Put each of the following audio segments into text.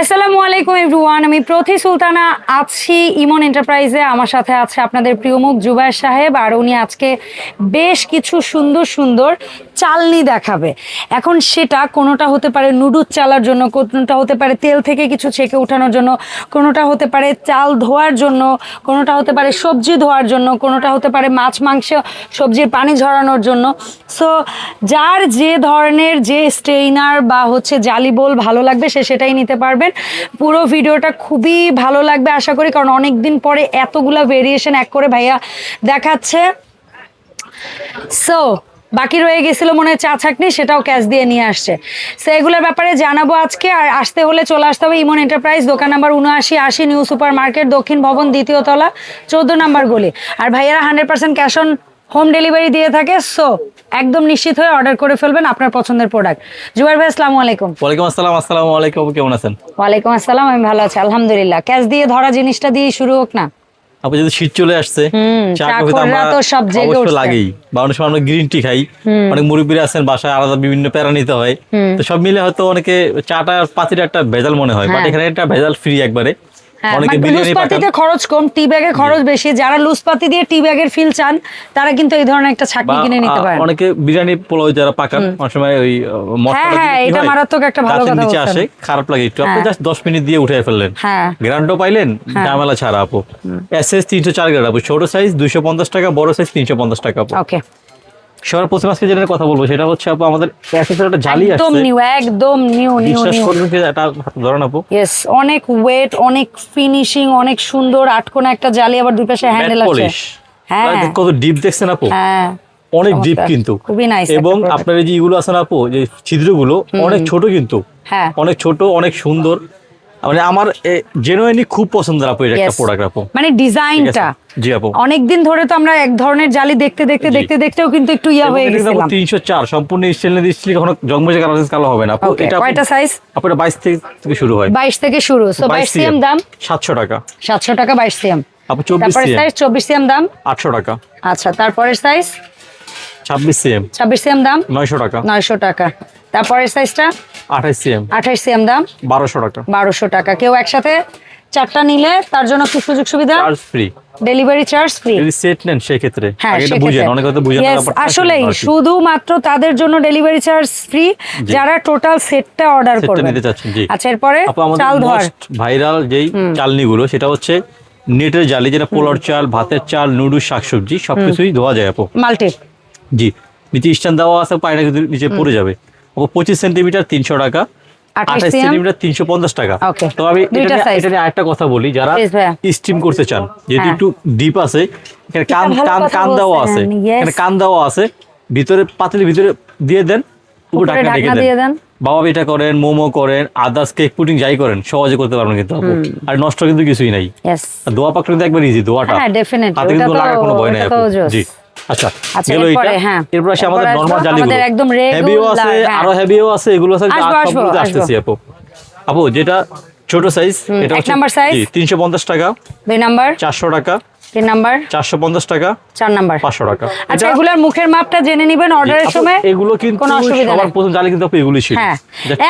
আসসালামু আলাইকুম এভরিওয়ান, আমি প্রতি সুলতানা আছি ইমন এন্টারপ্রাইজে। আমার সাথে আছে আপনাদের প্রিয়মুখ জুবায়ের সাহেব, আর উনি আজকে বেশ কিছু সুন্দর সুন্দর চালনি দেখাবে। এখন সেটা কোনোটা হতে পারে নুডুস চালার জন্য, কোনোটা হতে পারে তেল থেকে কিছু ছেঁকে ওঠানোর জন্য, কোনোটা হতে পারে চাল ধোয়ার জন্য, কোনোটা হতে পারে সবজি ধোয়ার জন্য, কোনোটা হতে পারে মাছ, মাংস, সবজির পানি ঝরানোর জন্য। সো যার যে ধরনের যে স্টেইনার বা হচ্ছে জালি বোল ভালো লাগবে, সে সেটাই নিতে পারবেন। পুরো ভিডিওটা খুবই ভালো লাগবে আশা করি, কারণ অনেক দিন পরে এতগুলা ভেরিয়েশন এক করে ভাইয়া দেখাচ্ছে। সো বাকি রয়ে গেছিল মনে হয় চা ছাকনি সেটাও ক্যাশ দিয়ে নিয়ে আসছে। সো এগুলোর ব্যাপারে জানাব আজকে আর আসতে হলে চলে আসতে হবে ইমন এন্টারপ্রাইজ দোকান নাম্বার উনআশি আশি নিউ সুপার মার্কেট দক্ষিণ ভবন দ্বিতীয় তলা চোদ্দ নাম্বার গলি। আর ভাইয়ারা hundred percent cash on home delivery দিয়ে থাকে সো একদম নিশ্চিত হয়ে অর্ডার করে ফেলবেন আপনার পছন্দের প্রোডাক্ট। জুবাইর ভাই আসসালামু আলাইকুম। ওয়ালাইকুম আসসালাম আসসালামু আলাইকুম কেমন আছেন? ওয়ালাইকুম আসসালাম আমি ভালো আছি আলহামদুলিল্লাহ। ক্যাশ দিয়ে ধরা জিনিসটা দিয়ে শুরু হোক না। আপু যদি শীত চলে আসছে চা কফি তো আমরা অবশ্য লাগেই। বা অনেক সময় আমরা গ্রিন টি খাই। অনেক মুরব্বীরা আছেন বাসায় আলাদা বিভিন্ন প্যারা নিতে হয়। তো সব মিলে হয়তো অনেকে চাটা পাতিটা একটা ভেজাল মনে হয় বাট হ্যাঁ। এখানে একটা ভেজাল ফ্রি একবারে। অনেকে বিরিয়ানি পাতিতে খরচ কম টি ব্যাগে খরচ বেশি। যারা লুজ পাতি দিয়ে টি ব্যাগের ফিল চান তারা কিন্তু এই ধরনের একটা ছাকনি কিনে নিতে পারেন। অনেকে বিরিয়ানি পোলাও যারা পাকান অনেক সময় ওই আ, হ্যাঁ, এটা মারাত্মক একটা ভালো কথা নিচে আসে খারাপ লাগে একটু। আপনি হ্যাঁ। জাস্ট দশ মিনিট দিয়ে উঠে ফেললেন। হ্যাঁ। গ্রান্ডও পাইলেন ঝামেলা ছাড়া আপু। এস এস তিনশো চার গ্রাম আপু। ছোট সাইজ দুইশো পঞ্চাশ টাকা বড় সাইজ তিনশো পঞ্চাশ টাকা আপু। ওকে সবার প্রথম আজকে যেটা কথা বলব সেটা হচ্ছে আপু আমাদের একটা জালি একদম নিউ একদম নিউ নিউ বিশ্বাস নিউ করবেন কি এটা ধরেন আপু। ইয়েস অনেক ওয়েট অনেক ফিনিশিং অনেক সুন্দর আটকোনা একটা জালি আবার দুই পাশে হ্যান্ডেল আছে। হ্যাঁ। কত ডিপ দেখছেন আপু? হ্যাঁ। অনেক ডিপ কিন্তু। এবং আপনার এই যে ইগুলো আছে না আপু যে ছিদ্রগুলো অনেক ছোট কিন্তু। হ্যাঁ। অনেক ছোট অনেক সুন্দর। মানে আমার জেনুইনলি খুব পছন্দের আপু এটা একটা প্রোডাক্ট আপু। মানে ডিজাইনটা জি আপু। অনেকদিন ধরে তো আমরা এক ধরনের জালি দেখতে দেখতে দেখতে দেখতেও কিন্তু একটু ইয়া হয়ে গেছিলাম। তিনশো চার সম্পূর্ণ স্টেনলেস স্টিল কখনো জংমজে কালার কালো হবে না। আপু এটা কয়টা সাইজ আপু এটা বাইশ থেকে থেকে শুরু হয়। বাইশ থেকে শুরু। সো বাইশ সিএম দাম? সাতশো টাকা। সাতশো টাকা বাইশ সিএম আপু চব্বিশ তারপরে সিএম সাইজ চব্বিশ সিএম দাম? আটশো টাকা। আচ্ছা তারপরের সাইজ ছাব্বিশ সিএম ছাব্বিশ সিএম দাম? নয়শো টাকা। নয়শো টাকা। তারপরের সাইজটা আঠাইশ সিএম। আঠাশ সিএম দাম? টাকা। টাকা। কেউ একসাথে চারটা নিলে তার জন্য কি সুযোগ সুবিধা? Charge free delivery charge free যদি সেট নেন হ্যাঁ আগে এটা বুঝেন অনেকে বুঝেন না কি। শুধুমাত্র তাদের জন্য ডেলিভারি চার্জ ফ্রি যারা টোটাল সেটটা অর্ডার নিতে চাচ্ছেন, জি। আচ্ছা এরপরে চাল ভাইরাল যেই চালনিগুলো সেটা হচ্ছে নেটের জালি যেটা পোলার চাল ভাতের চাল নুডলস শাকসবজি সবকিছুই ধোয়া যায় আপু। মাল্টি জি। নিচে স্ট্যান্ড দেওয়া আছে কিন্তু নিচে পড়ে যাবে। পঁচিশ সেন্টিমিটার তিনশো টাকা আঠাশ সেন্টিমিটার তিনশো পঞ্চাশ টাকা. তো আমি এটা নিয়ে-। এটা আরেকটা কথা বলি যারা স্টিম করতে চান যেহেতু হ্যাঁ। একটু ডিপ আছে এখানে কান কান কান দেওয়া আছে। এখানে কান দেওয়া আছে। ভিতরে পাতিলের ভিতরে দিয়ে দেন উপর দেন। বাবা পিঠা করেন মোমো করেন আদার্স কেক পুটিং যাই করেন সহজে করতে পারবেন কিন্তু আর নষ্ট কিন্তু কিছুই নাই। দোয়া পাক কিন্তু একবার ইজি দোয়াটা। হ্যাঁ, হাতে কিন্তু কোনো ভয় নাই। জি। আচ্ছা আচ্ছা, গেল এটা। হ্যাঁ। এরপর আসে আমাদের নরমাল জালিগুলো। একদম হেভিও আছে হ্যাঁ। আরও হেভিও আছে এগুলো আছে সবগুলোতে আসতেছি আপু। আপু যেটা ছোট সাইজ এটা হচ্ছে নাম্বার size? তিনশো পঞ্চাশ টাকা। দুই নাম্বার চারশো টাকা। তিন নাম্বার? টাকা। চার নাম্বার। পাঁচশো টাকা। আচ্ছা এগুলার মুখের মাপটা জেনে নেবেন অর্ডারের সময়? এগুলো কিন্তু কোনো অসুবিধা নেই। প্রথম জালি কিন্তু আপু এগুলো ছিল। হ্যাঁ।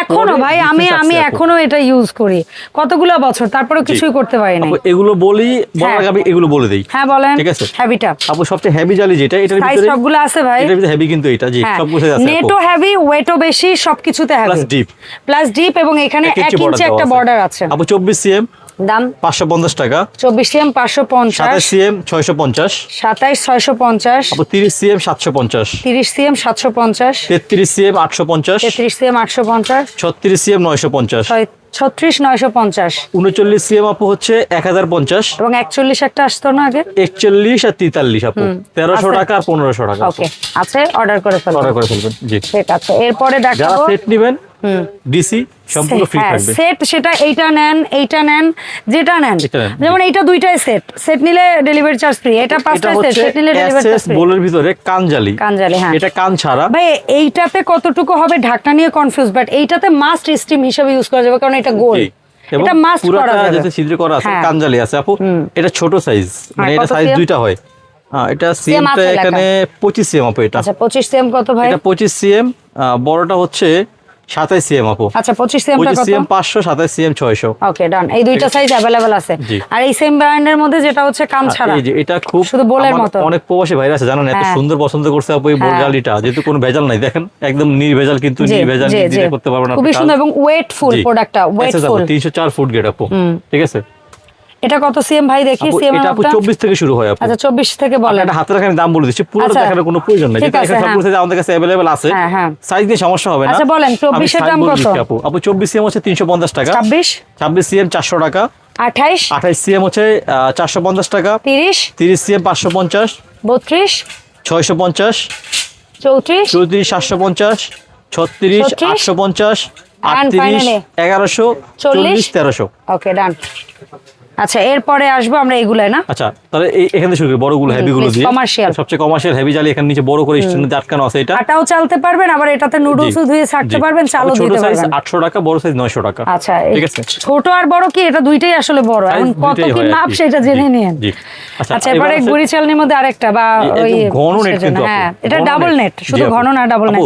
এখনও ভাই আমি আমি এখনও। এটা ইউজ করি। কতগুলো বছর? তারপরে কিছুই করতে পারিনি আপু, এগুলো বলি বলার হ্যাঁ। আমি এগুলো বলে দেই। হ্যাঁ বলেন। ঠিক আছে। হ্যাভিটা আপু সবচেয়ে হেভি জালি যেটা এটার সাইজ ভিতরে সবগুলো আছে ভাই। এটার ভিতরে হেভি কিন্তু এটা। জি হ্যাঁ। সব কিছু আছে নেটও হেভি ওয়েটও বেশি সবকিছুতে heavy plus deep plus deep এবং এখানে ইঞ্চি একটা বর্ডার আছে। আপু চব্বিশ সিএম দাম? পাঁচশো পঞ্চাশ টাকা। চব্বিশ সিএম পাঁচশো পঞ্চাশ। সাতাশ সিএম ছয়শো পঞ্চাশ। সাতাইশ ছয়শো পঞ্চাশ। আপু তিরিশ সিএম সাতশো পঞ্চাশ। তিরিশ সিএম সাতশো পঞ্চাশ। তেত্রিশ সিএম আটশো পঞ্চাশ। তেত্রিশ সিএম আটশো পঞ্চাশ। ছত্রিশ সিএম নয়শো পঞ্চাশ। ছয়- ছত্রিশ নয়শো পঞ্চাশ। উনচল্লিশ সিএম আপু হচ্ছে এক হাজার পঞ্চাশ। এবং একচল্লিশ একটা আসতো না আগে? একচল্লিশ আর তেতাল্লিশ আপু। তেরোশো। টাকা আর পনেরোশো টাকা। ওকে আছে? অর্ডার করে ফেলো অর্ডার করে ফেলবেন জি। ঠিক আছে। এরপরে যারা সেট নেবেন ডিসি সম্পূর্ণ ফ্রি হ্যাঁ থাকবে। সেট সেটা এইটা নেন এইটা নেন যেটা নেন। যেমন এইটা দুইটাই সেট সেট নিলে ডেলিভারি চার্জ ফ্রি এটা পাঁচটা সেট সেট নিলে ডেলিভারি চার্জ ফ্রি বোলের ভিতরে কানজালি কানজালি হ্যাঁ। এটা কান ছাড়া। ভাই এইটাতে কতটুকু হবে ঢাকনা নিয়ে কনফিউজ বাট এইটাতে মাস্ট স্টিম হিসেবে ইউজ করা যাবে কারণ এটা গোল। এবং এটা মাস্ট করা পুরাটা যেটা ছিদ্র করা আছে হ্যাঁ। কানজালি আছে আপু। এটা ছোট সাইজ মানে হ্যাঁ, এটা সাইজ দুইটা হয়। হ্যাঁ এটা সিএমটা। এখানে পঁচিশ সিএম আপু এটা। আচ্ছা পঁচিশ সিএম কত ভাই? এটা পঁচিশ সিএম বড়টা হচ্ছে সাতাইশ সিএম আপু। আচ্ছা পঁচিশ সিএমটা পঁচিশ কত? সিএম পাঁচশো সাতাইশ সিএম ছয়শো। ওকে ডান এই দুইটা সাইজ অ্যাভেলেবেল আছে। আর এই সেম ব্র্যান্ডের মধ্যে যেটা হচ্ছে কাম ছাড়া। এই যে এটা খুব শুধু বোলের মতো। অনেক প্রবাসী ভাইরা আছে জানেন এত হ্যাঁ। সুন্দর পছন্দ করছে আপু এই বোল হ্যাঁ। যেহেতু কোনো ভেজাল নাই দেখেন একদম নির্ভেজাল কিন্তু নির্ভেজাল করতে পারবেন আপনি খুবই সুন্দর এবং ওয়েট ফুল জি। প্রোডাক্টটা ওয়েট SS আপু, ফুল 304 ফুট গেট আপু। ঠিক আছে? এটা কত সিএম ভাই দেখি আপু, সিএম এটা আপু 24 থেকে শুরু হয় আপু আচ্ছা চব্বিশ থেকে বলেন এটা হাতে রাখা আমি দাম বলে দিচ্ছি পুরো আচ্ছা। দেখানোর কোনো প্রয়োজন নাই ঠিক যেটা আছে, এখানে হ্যাঁ। সবগুলো size আমাদের কাছে अवेलेबल আছে হ্যাঁ, হ্যাঁ। সাইজ নিয়ে সমস্যা হবে না আচ্ছা, বলেন, আমি 24 এর size দাম বলে কত? দিচ্ছি আপু আপু 24 সিএম হচ্ছে 350 টাকা ছাব্বিশ 26 সিএম 400 টাকা আঠাইশ 28 সিএম হচ্ছে আহ, 450 টাকা তিরিশ 30 সিএম 550 বত্রিশ 650 চৌত্রিশ চৌত্রিশ সাতশো পঞ্চাশ ছত্রিশ 36, আটশো পঞ্চাশ and আটত্রিশ finally, এগারোশো চল্লিশ, চল্লিশ তেরোশো ওকে ডান আচ্ছা এরপরে আসব আমরা এগুলাই না? আচ্ছা তাহলে এখান থেকে শুরু করি বড়গুলো হুম, হেভি গুলো please, দিয়ে। commercial। সবচেয়ে কমার্শিয়াল হেভি জালি এখানে নিচে বড় করে দিয়ে আটকানো আছে এটা। আটাও চালতে পারবেন আবার এটাতে নুডলস ধুয়ে ছাড়তে পারবেন চালও ছোট দিতে সাইজ পারবেন। আটশো টাকা বড় সাইজ নয়শো টাকা। আচ্ছা ঠিক আছে? ছোট আর বড় কি? এটা দুইটাই আসলে বড়। এখন কত কি মাপ সেটা জেনে নিন। জি। আচ্ছা এবার গুড়ি চালনির মধ্যে আরেকটা বা ওই ঘন নেট কিন্তু। হ্যাঁ এটা ডাবল নেট শুধু ঘন না ডাবল নেট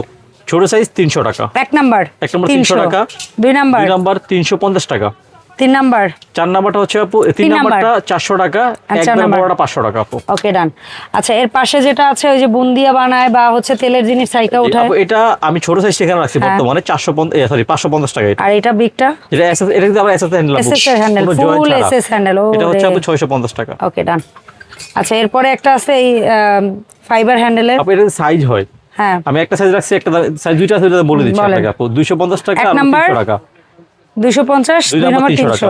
ছোট সাইজ তিনশো টাকা। এক নাম্বার এক নম্বর তিনশো টাকা। দুই নাম্বার দুই নাম্বার তিনশো পঞ্চাশ টাকা। তিন নাম্বার। চার নাম্বারটা হচ্ছে আপু তিন নাম্বারটা চারশো টাকা আর চার একবার নাম্বার? বড়টা পাঁচশো টাকা আপু। ওকে ডান আচ্ছা এর পাশে যেটা আছে ওই যে বুন্দিয়া বানায় বা হচ্ছে তেলের জিনিস সাইকা উঠায়। আপু, এটা আমি ছোট সাইজ সেখানে রাখছি হ্যাঁ। বর্তমানে চারশো সরি পাঁচশো পঞ্চাশ টাকা এটা। আর এটা বিগটা যেটা SS এটা কিন্তু আমরা এসএস হ্যান্ডেল এর handle, full SS handle, এটা হচ্ছে। আপু ছয়শো পঞ্চাশ টাকা। ওকে ডান আচ্ছা এরপরে একটা আছে এই ফাইবার হ্যান্ডেলের আপু এটা সাইজ হয়। হ্যাঁ। আমি একটা সাইজ রাখছি একটা সাইজ দুইটা আছে বলে দিচ্ছি আপনাকে আপু। দুইশো পঞ্চাশ টাকা এক আর নাম্বার? তিনশো টাকা। দুইশো পঞ্চাশ দুই দুই নম্বর তিনশো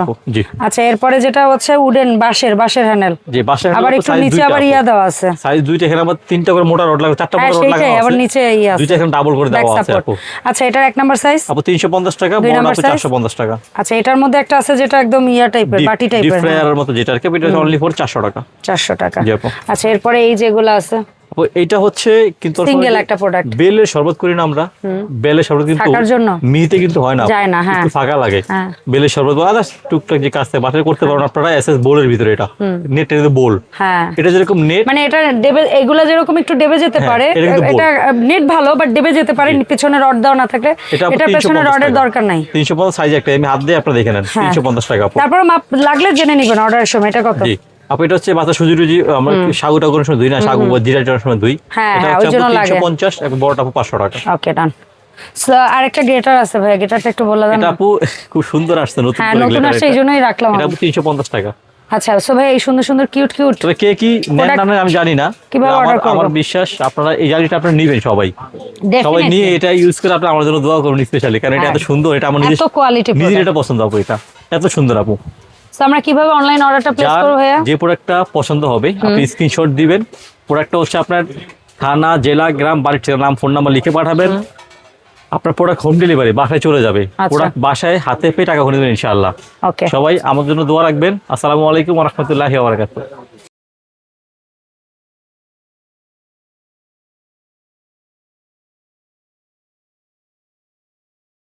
আচ্ছা এরপরে যেটা হচ্ছে উডেন বাঁশের বাঁশের হ্যান্ডেল। যে বাসায় আবার একটু নিচে আবার ইয়া দেওয়া আছে। সাইজ দুইটা এখানে আবার তিনটা করে মোটা রড চারটা হ্যাঁ মোটা রড সেইটাই আবার নিচে ইয়ে আছে। দুইটা এখানে ডাবল করে দেওয়া আছে আচ্ছা এটার এক নাম্বার সাইজ আপু টাকা বড় আপু টাকা। আচ্ছা এটার মধ্যে একটা আছে যেটা একদম ইয়া টাইপের বাটি ডিপ টাইপের ফ্রায়ারের মতো যেটা আর কি এটা অনলি ফর টাকা। চারশো টাকা। আচ্ছা এরপরে এই যেগুলো আছে? এইটা হচ্ছে কিন্তু Single একটা। বেলের শরবত করি না আমরা। শরবত কিন্তু মিহিতে কিন্তু হয় না। যায় না, হ্যাঁ। ফাঁকা লাগে। হ্যাঁ। শরবত বা others টুকটাক যে কাজ থাকে বাসায় করতে পারেন আপনারা এসএস বোলের ভিতরে এটা। নেট বোল হ্যাঁ। এটা যেরকম নেট মানে এটা ডেবে এগুলা যেরকম একটু ডেবে যেতে হ্যাঁ, পারে এটা নেট ভালো বাট ডেবে যেতে পারে পেছনে রড দেওয়া না থাকলে এটা এটা পেছনে রডের দরকার নাই। তিনশো পঞ্চাশ সাইজ একটা আমি হাত দিয়ে আপনারা দেখে নেন। হ্যাঁ। তিনশো পঞ্চাশ টাকা তারপর মাপ লাগলে জেনে নিবেন অর্ডারের সময় এটা কত? আপু এটা হচ্ছে বাচ্চা সুজি টুজি আমরা সাগু টাগুর সময় দুই না সাগু বা জিরা টার সময় এটা হচ্ছে। তিনশো পঞ্চাশ এক বড়টা আপু পাঁচশো টাকা। ওকে ডান আরেকটা গ্রেটার আছে ভাই গ্রেটারটা একটু বলে দেন। আপু খুব সুন্দর আসছে নতুন হ্যাঁ নতুন আসছে এই জন্যই রাখলাম এটা আমি। আপু তিনশো পঞ্চাশ টাকা। আচ্ছা সো ভাই এই সুন্দর সুন্দর কিউট কিউট তবে কে কি নেন আমি জানি না। কীভাবে তবে আমার আমার বিশ্বাস আপনারা এই জালিটা আপনারা নিবেন সবাই। সবাই নিয়ে এটা ইউজ করে আপনারা আমার জন্য দোয়া করুন স্পেশালি কারণ এটা এত হ্যাঁ। সুন্দর এটা আমার নিজের এত কোয়ালিটি নিজের এটা পছন্দ আপু এটা। এত সুন্দর আপু। সো আমরা কীভাবে অনলাইন অর্ডারটা প্লেস করব ভাইয়া? যে প্রোডাক্টটা পছন্দ হবে আপনি স্ক্রিনশট দিবেন। প্রোডাক্টটা হচ্ছে আপনার থানা জেলা গ্রাম বাড়ির নাম ফোন নাম্বার লিখে পাঠাবেন। আপনার প্রোডাক্ট হোম ডেলিভারি বাসায় চলে যাবে। আচ্ছা। প্রোডাক্ট বাসায় হাতে পেয়ে টাকা করে দেবেন ইনশাআল্লাহ। সবাই আমার জন্য দোয়া রাখবেন। আসসালামু আলাইকুম রহমতুল্লাহি ওয়া বারাকাতুহু।